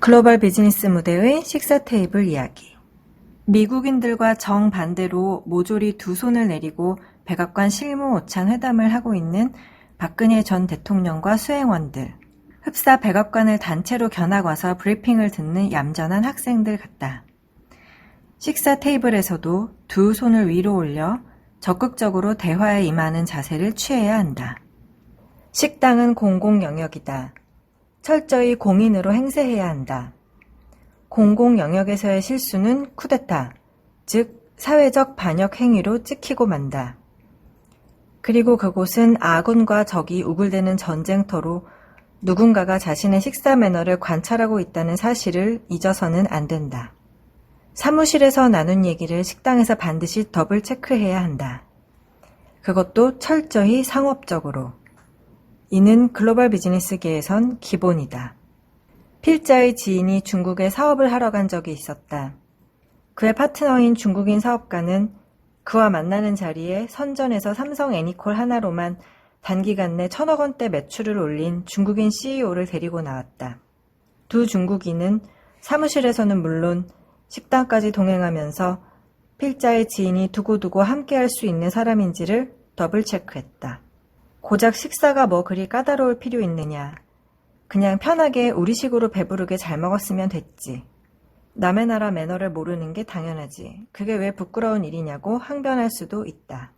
글로벌 비즈니스 무대의 식사 테이블 이야기. 미국인들과 정반대로 모조리 두 손을 내리고 백악관 실무 오찬 회담을 하고 있는 박근혜 전 대통령과 수행원들. 흡사 백악관을 단체로 견학 와서 브리핑을 듣는 얌전한 학생들 같다. 식사 테이블에서도 두 손을 위로 올려 적극적으로 대화에 임하는 자세를 취해야 한다. 식당은 공공 영역이다. 철저히 공인으로 행세해야 한다. 공공 영역에서의 실수는 쿠데타, 즉 사회적 반역 행위로 찍히고 만다. 그리고 그곳은 아군과 적이 우글대는 전쟁터로 누군가가 자신의 식사 매너를 관찰하고 있다는 사실을 잊어서는 안 된다. 사무실에서 나눈 얘기를 식당에서 반드시 더블 체크해야 한다. 그것도 철저히 상업적으로. 이는 글로벌 비즈니스계에선 기본이다. 필자의 지인이 중국에 사업을 하러 간 적이 있었다. 그의 파트너인 중국인 사업가는 그와 만나는 자리에 선전에서 삼성 애니콜 하나로만 단기간 내 천억 원대 매출을 올린 중국인 CEO를 데리고 나왔다. 두 중국인은 사무실에서는 물론 식당까지 동행하면서 필자의 지인이 두고두고 함께할 수 있는 사람인지를 더블 체크했다. 고작 식사가 뭐 그리 까다로울 필요 있느냐. 그냥 편하게 우리식으로 배부르게 잘 먹었으면 됐지. 남의 나라 매너를 모르는 게 당연하지. 그게 왜 부끄러운 일이냐고 항변할 수도 있다.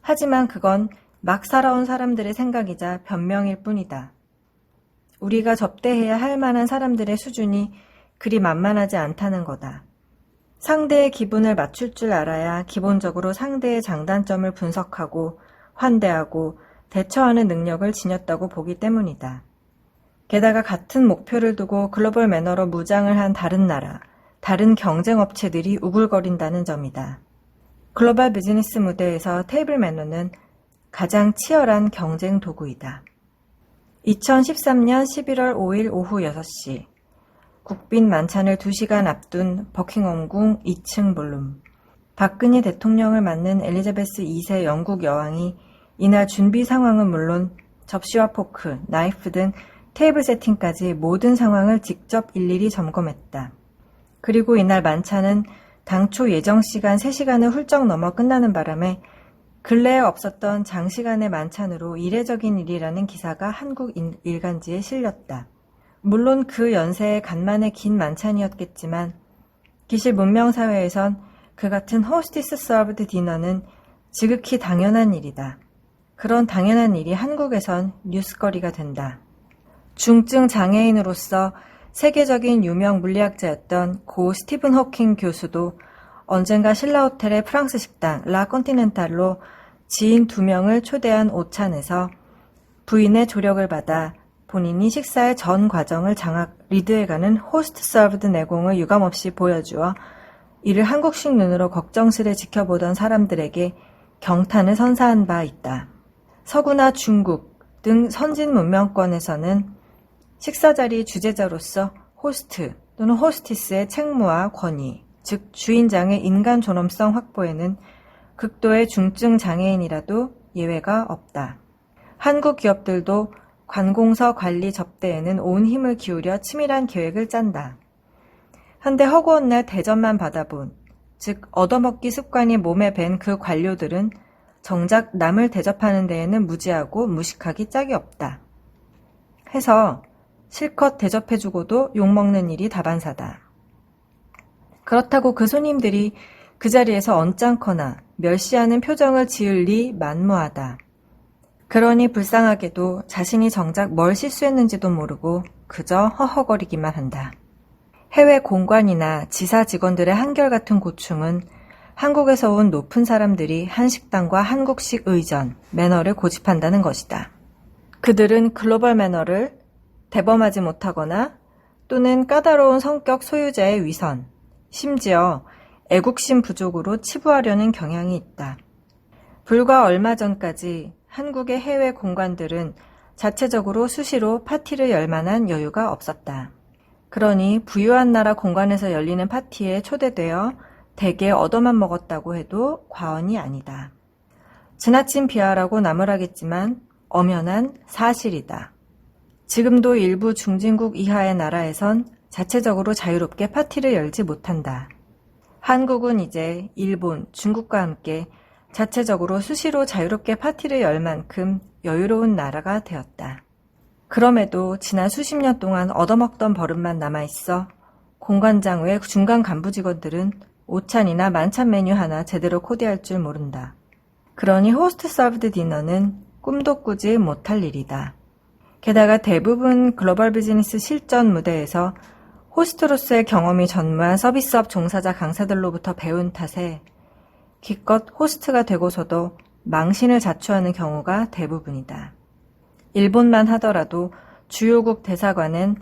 하지만 그건 막 살아온 사람들의 생각이자 변명일 뿐이다. 우리가 접대해야 할 만한 사람들의 수준이 그리 만만하지 않다는 거다. 상대의 기분을 맞출 줄 알아야 기본적으로 상대의 장단점을 분석하고 환대하고 대처하는 능력을 지녔다고 보기 때문이다. 게다가 같은 목표를 두고 글로벌 매너로 무장을 한 다른 나라, 다른 경쟁 업체들이 우글거린다는 점이다. 글로벌 비즈니스 무대에서 테이블 매너는 가장 치열한 경쟁 도구이다. 2013년 11월 5일 오후 6시, 국빈 만찬을 2시간 앞둔 버킹엄궁 2층 볼룸. 박근혜 대통령을 맞는 엘리자베스 2세 영국 여왕이 이날 준비 상황은 물론 접시와 포크, 나이프 등 테이블 세팅까지 모든 상황을 직접 일일이 점검했다. 그리고 이날 만찬은 당초 예정 시간 3시간을 훌쩍 넘어 끝나는 바람에 근래에 없었던 장시간의 만찬으로 이례적인 일이라는 기사가 한국 일간지에 실렸다. 물론 그 연세에 간만에 긴 만찬이었겠지만 기실 문명사회에선 그 같은 호스티스 서브드 디너는 지극히 당연한 일이다. 그런 당연한 일이 한국에선 뉴스거리가 된다. 중증 장애인으로서 세계적인 유명 물리학자였던 고 스티븐 호킹 교수도 언젠가 신라 호텔의 프랑스 식당 라 컨티넨탈로 지인 두 명을 초대한 오찬에서 부인의 조력을 받아 본인이 식사의 전 과정을 장악 리드해가는 호스트 서브드 내공을 유감없이 보여주어 이를 한국식 눈으로 걱정스레 지켜보던 사람들에게 경탄을 선사한 바 있다. 서구나 중국 등 선진 문명권에서는 식사 자리 주재자로서 호스트 또는 호스티스의 책무와 권위, 즉 주인장의 인간 존엄성 확보에는 극도의 중증 장애인이라도 예외가 없다. 한국 기업들도 관공서 관리 접대에는 온 힘을 기울여 치밀한 계획을 짠다. 한데 허구한 날 대접만 받아본, 즉 얻어먹기 습관이 몸에 밴 그 관료들은 정작 남을 대접하는 데에는 무지하고 무식하기 짝이 없다. 해서 실컷 대접해주고도 욕먹는 일이 다반사다. 그렇다고 그 손님들이 그 자리에서 언짢거나 멸시하는 표정을 지을 리 만무하다. 그러니 불쌍하게도 자신이 정작 뭘 실수했는지도 모르고 그저 허허거리기만 한다. 해외 공관이나 지사 직원들의 한결같은 고충은 한국에서 온 높은 사람들이 한식당과 한국식 의전, 매너를 고집한다는 것이다. 그들은 글로벌 매너를 대범하지 못하거나 또는 까다로운 성격 소유자의 위선, 심지어 애국심 부족으로 치부하려는 경향이 있다. 불과 얼마 전까지 한국의 해외 공관들은 자체적으로 수시로 파티를 열 만한 여유가 없었다. 그러니 부유한 나라 공간에서 열리는 파티에 초대되어 대개 얻어만 먹었다고 해도 과언이 아니다. 지나친 비하라고 나무라겠지만 엄연한 사실이다. 지금도 일부 중진국 이하의 나라에선 자체적으로 자유롭게 파티를 열지 못한다. 한국은 이제 일본, 중국과 함께 자체적으로 수시로 자유롭게 파티를 열 만큼 여유로운 나라가 되었다. 그럼에도 지난 수십 년 동안 얻어먹던 버릇만 남아있어 공관장 외 중간 간부 직원들은 오찬이나 만찬 메뉴 하나 제대로 코디할 줄 모른다. 그러니 호스트 서브드 디너는 꿈도 꾸지 못할 일이다. 게다가 대부분 글로벌 비즈니스 실전 무대에서 호스트로서의 경험이 전무한 서비스업 종사자 강사들로부터 배운 탓에 기껏 호스트가 되고서도 망신을 자초하는 경우가 대부분이다. 일본만 하더라도 주요국 대사관은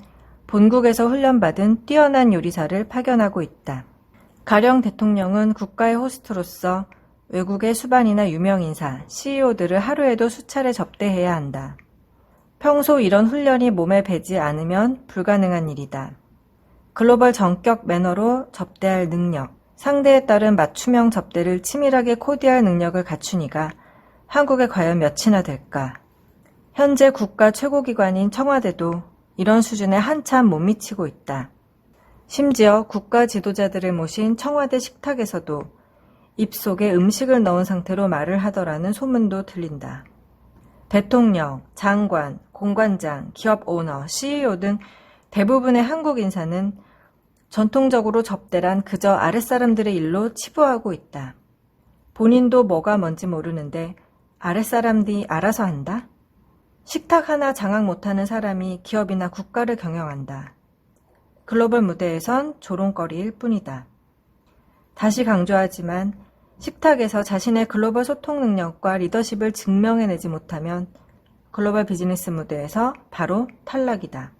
본국에서 훈련받은 뛰어난 요리사를 파견하고 있다. 가령 대통령은 국가의 호스트로서 외국의 수반이나 유명인사, CEO들을 하루에도 수차례 접대해야 한다. 평소 이런 훈련이 몸에 배지 않으면 불가능한 일이다. 글로벌 전격 매너로 접대할 능력, 상대에 따른 맞춤형 접대를 치밀하게 코디할 능력을 갖추니가 한국에 과연 몇이나 될까? 현재 국가 최고기관인 청와대도 이런 수준에 한참 못 미치고 있다. 심지어 국가 지도자들을 모신 청와대 식탁에서도 입속에 음식을 넣은 상태로 말을 하더라는 소문도 들린다. 대통령, 장관, 공관장, 기업 오너, CEO 등 대부분의 한국 인사는 전통적으로 접대란 그저 아랫사람들의 일로 치부하고 있다. 본인도 뭐가 뭔지 모르는데 아랫사람들이 알아서 한다? 식탁 하나 장악 못하는 사람이 기업이나 국가를 경영한다. 글로벌 무대에선 조롱거리일 뿐이다. 다시 강조하지만 식탁에서 자신의 글로벌 소통 능력과 리더십을 증명해내지 못하면 글로벌 비즈니스 무대에서 바로 탈락이다.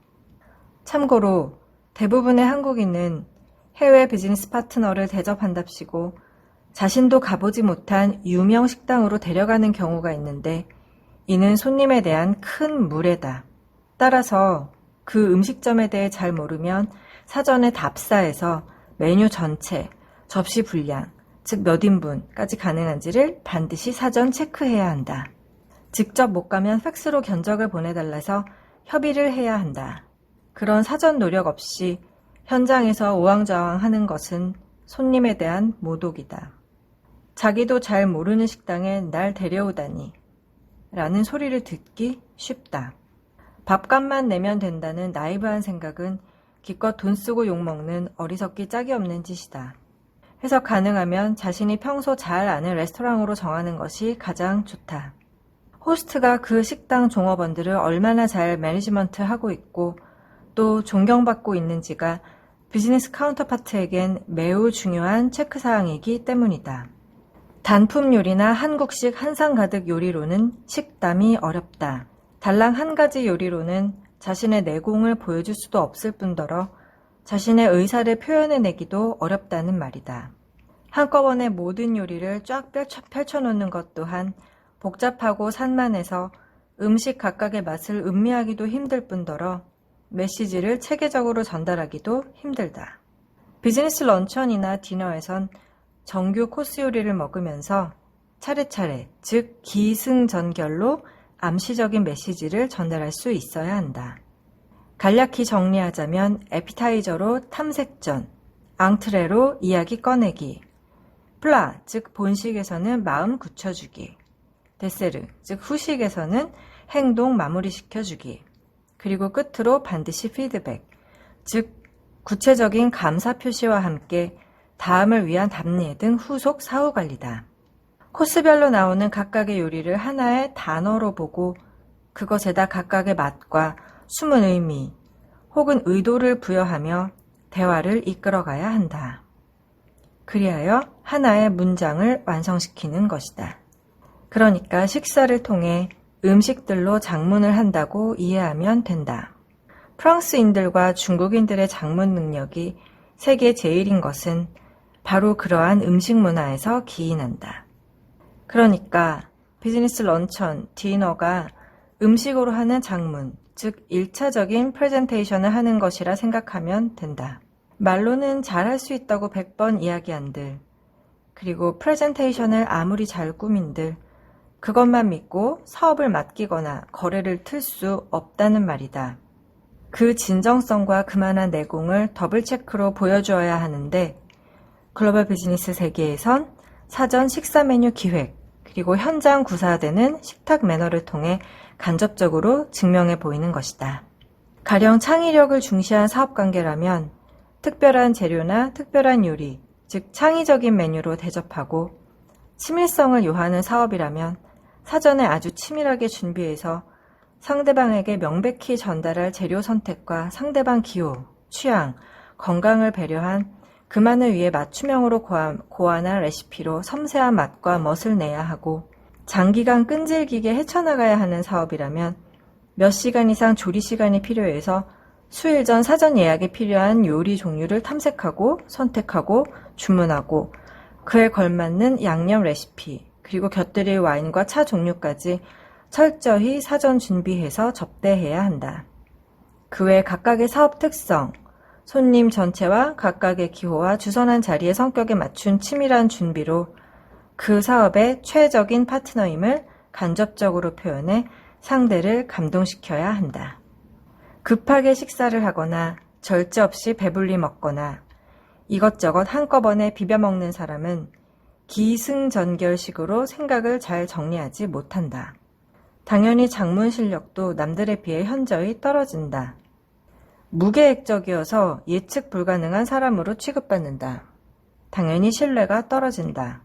참고로 대부분의 한국인은 해외 비즈니스 파트너를 대접한답시고 자신도 가보지 못한 유명 식당으로 데려가는 경우가 있는데 이는 손님에 대한 큰 무례다. 따라서 그 음식점에 대해 잘 모르면 사전에 답사해서 메뉴 전체, 접시 분량, 즉 몇 인분까지 가능한지를 반드시 사전 체크해야 한다. 직접 못 가면 팩스로 견적을 보내달라서 협의를 해야 한다. 그런 사전 노력 없이 현장에서 우왕좌왕 하는 것은 손님에 대한 모독이다. 자기도 잘 모르는 식당에 날 데려오다니 라는 소리를 듣기 쉽다. 밥값만 내면 된다는 나이브한 생각은 기껏 돈 쓰고 욕먹는 어리석기 짝이 없는 짓이다. 해서 가능하면 자신이 평소 잘 아는 레스토랑으로 정하는 것이 가장 좋다. 호스트가 그 식당 종업원들을 얼마나 잘 매니지먼트 하고 있고 또 존경받고 있는지가 비즈니스 카운터파트에겐 매우 중요한 체크사항이기 때문이다. 단품 요리나 한국식 한상 가득 요리로는 식담이 어렵다. 달랑 한 가지 요리로는 자신의 내공을 보여줄 수도 없을 뿐더러 자신의 의사를 표현해내기도 어렵다는 말이다. 한꺼번에 모든 요리를 쫙 펼쳐 놓는 것 또한 복잡하고 산만해서 음식 각각의 맛을 음미하기도 힘들 뿐더러 메시지를 체계적으로 전달하기도 힘들다. 비즈니스 런천이나 디너에선 정규 코스 요리를 먹으면서 차례차례, 즉 기승전결로 암시적인 메시지를 전달할 수 있어야 한다. 간략히 정리하자면 에피타이저로 탐색전, 앙트레로 이야기 꺼내기, 플라, 즉 본식에서는 마음 굳혀주기, 데세르, 즉 후식에서는 행동 마무리시켜주기, 그리고 끝으로 반드시 피드백, 즉 구체적인 감사 표시와 함께 다음을 위한 답례 등 후속 사후 관리다. 코스별로 나오는 각각의 요리를 하나의 단어로 보고 그것에다 각각의 맛과 숨은 의미 혹은 의도를 부여하며 대화를 이끌어가야 한다. 그리하여 하나의 문장을 완성시키는 것이다. 그러니까 식사를 통해 음식들로 장문을 한다고 이해하면 된다. 프랑스인들과 중국인들의 장문 능력이 세계 제일인 것은 바로 그러한 음식 문화에서 기인한다. 그러니까 비즈니스 런천, 디너가 음식으로 하는 장문, 즉 1차적인 프레젠테이션을 하는 것이라 생각하면 된다. 말로는 잘할 수 있다고 100번 이야기한들, 그리고 프레젠테이션을 아무리 잘 꾸민들, 그것만 믿고 사업을 맡기거나 거래를 틀 수 없다는 말이다. 그 진정성과 그만한 내공을 더블 체크로 보여주어야 하는데 글로벌 비즈니스 세계에선 사전 식사 메뉴 기획 그리고 현장 구사되는 식탁 매너를 통해 간접적으로 증명해 보이는 것이다. 가령 창의력을 중시한 사업 관계라면 특별한 재료나 특별한 요리, 즉 창의적인 메뉴로 대접하고 치밀성을 요하는 사업이라면 사전에 아주 치밀하게 준비해서 상대방에게 명백히 전달할 재료 선택과 상대방 기호, 취향, 건강을 배려한 그만을 위해 맞춤형으로 고안, 고안한 레시피로 섬세한 맛과 멋을 내야 하고 장기간 끈질기게 헤쳐나가야 하는 사업이라면 몇 시간 이상 조리 시간이 필요해서 수일 전 사전 예약에 필요한 요리 종류를 탐색하고 선택하고 주문하고 그에 걸맞는 양념 레시피 그리고 곁들일 와인과 차 종류까지 철저히 사전 준비해서 접대해야 한다. 그 외 각각의 사업 특성, 손님 전체와 각각의 기호와 주선한 자리의 성격에 맞춘 치밀한 준비로 그 사업의 최적인 파트너임을 간접적으로 표현해 상대를 감동시켜야 한다. 급하게 식사를 하거나 절제 없이 배불리 먹거나 이것저것 한꺼번에 비벼 먹는 사람은 기승전결식으로 생각을 잘 정리하지 못한다. 당연히 장문 실력도 남들에 비해 현저히 떨어진다. 무계획적이어서 예측 불가능한 사람으로 취급받는다. 당연히 신뢰가 떨어진다.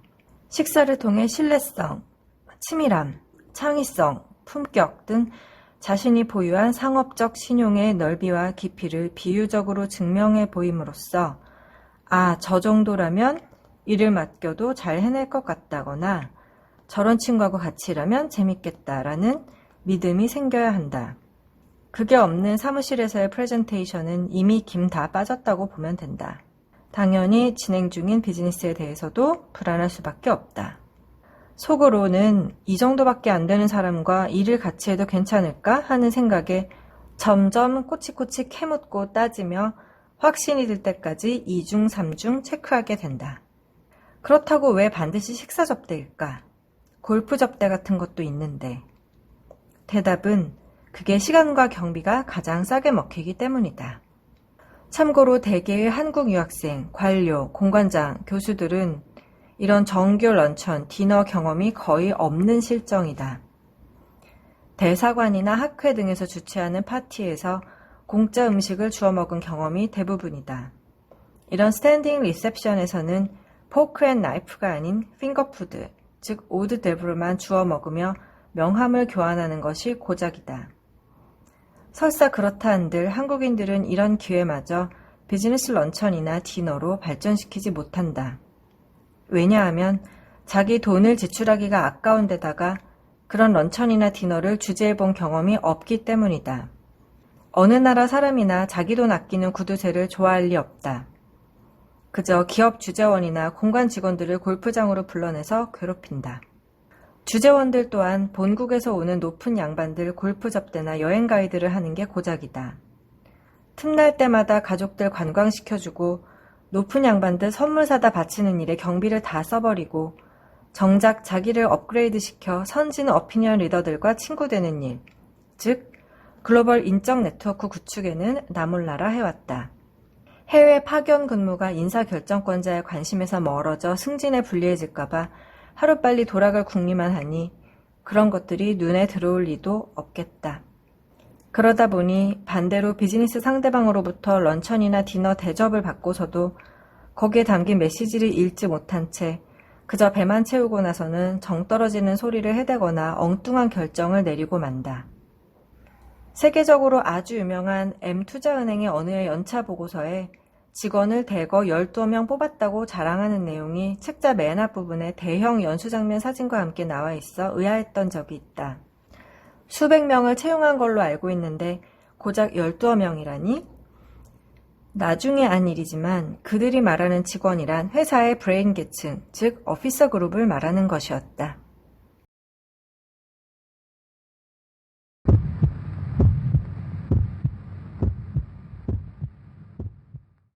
식사를 통해 신뢰성, 치밀함, 창의성, 품격 등 자신이 보유한 상업적 신용의 넓이와 깊이를 비유적으로 증명해 보임으로써 아, 저 정도라면 일을 맡겨도 잘 해낼 것 같다거나 저런 친구하고 같이 일하면 재밌겠다라는 믿음이 생겨야 한다. 그게 없는 사무실에서의 프레젠테이션은 이미 김 다 빠졌다고 보면 된다. 당연히 진행 중인 비즈니스에 대해서도 불안할 수밖에 없다. 속으로는 이 정도밖에 안 되는 사람과 일을 같이 해도 괜찮을까 하는 생각에 점점 꼬치꼬치 캐묻고 따지며 확신이 들 때까지 2중, 3중 체크하게 된다. 그렇다고 왜 반드시 식사 접대일까? 골프 접대 같은 것도 있는데. 대답은 그게 시간과 경비가 가장 싸게 먹히기 때문이다. 참고로 대개의 한국 유학생, 관료, 공관장, 교수들은 이런 정규 런천, 디너 경험이 거의 없는 실정이다. 대사관이나 학회 등에서 주최하는 파티에서 공짜 음식을 주워 먹은 경험이 대부분이다. 이런 스탠딩 리셉션에서는 포크 앤 나이프가 아닌 핑거푸드, 즉 오드 데브로만 주워 먹으며 명함을 교환하는 것이 고작이다. 설사 그렇다 한들 한국인들은 이런 기회마저 비즈니스 런천이나 디너로 발전시키지 못한다. 왜냐하면 자기 돈을 지출하기가 아까운 데다가 그런 런천이나 디너를 주재해 본 경험이 없기 때문이다. 어느 나라 사람이나 자기 돈 아끼는 구두쇠를 좋아할 리 없다. 그저 기업 주재원이나 공관 직원들을 골프장으로 불러내서 괴롭힌다. 주재원들 또한 본국에서 오는 높은 양반들 골프 접대나 여행 가이드를 하는 게 고작이다. 틈날 때마다 가족들 관광시켜주고 높은 양반들 선물 사다 바치는 일에 경비를 다 써버리고 정작 자기를 업그레이드 시켜 선진 어피니언 리더들과 친구되는 일, 즉 글로벌 인적 네트워크 구축에는 나몰라라 해왔다. 해외 파견 근무가 인사 결정권자의 관심에서 멀어져 승진에 불리해질까봐 하루빨리 돌아갈 궁리만 하니 그런 것들이 눈에 들어올 리도 없겠다. 그러다 보니 반대로 비즈니스 상대방으로부터 런천이나 디너 대접을 받고서도 거기에 담긴 메시지를 읽지 못한 채 그저 배만 채우고 나서는 정 떨어지는 소리를 해대거나 엉뚱한 결정을 내리고 만다. 세계적으로 아주 유명한 M투자은행의 어느 해 연차 보고서에 직원을 대거 12명 뽑았다고 자랑하는 내용이 책자 맨 앞부분에 대형 연수 장면 사진과 함께 나와 있어 의아했던 적이 있다. 수백 명을 채용한 걸로 알고 있는데 고작 12명이라니? 나중에 안 일이지만 그들이 말하는 직원이란 회사의 브레인 계층, 즉 어피서 그룹을 말하는 것이었다.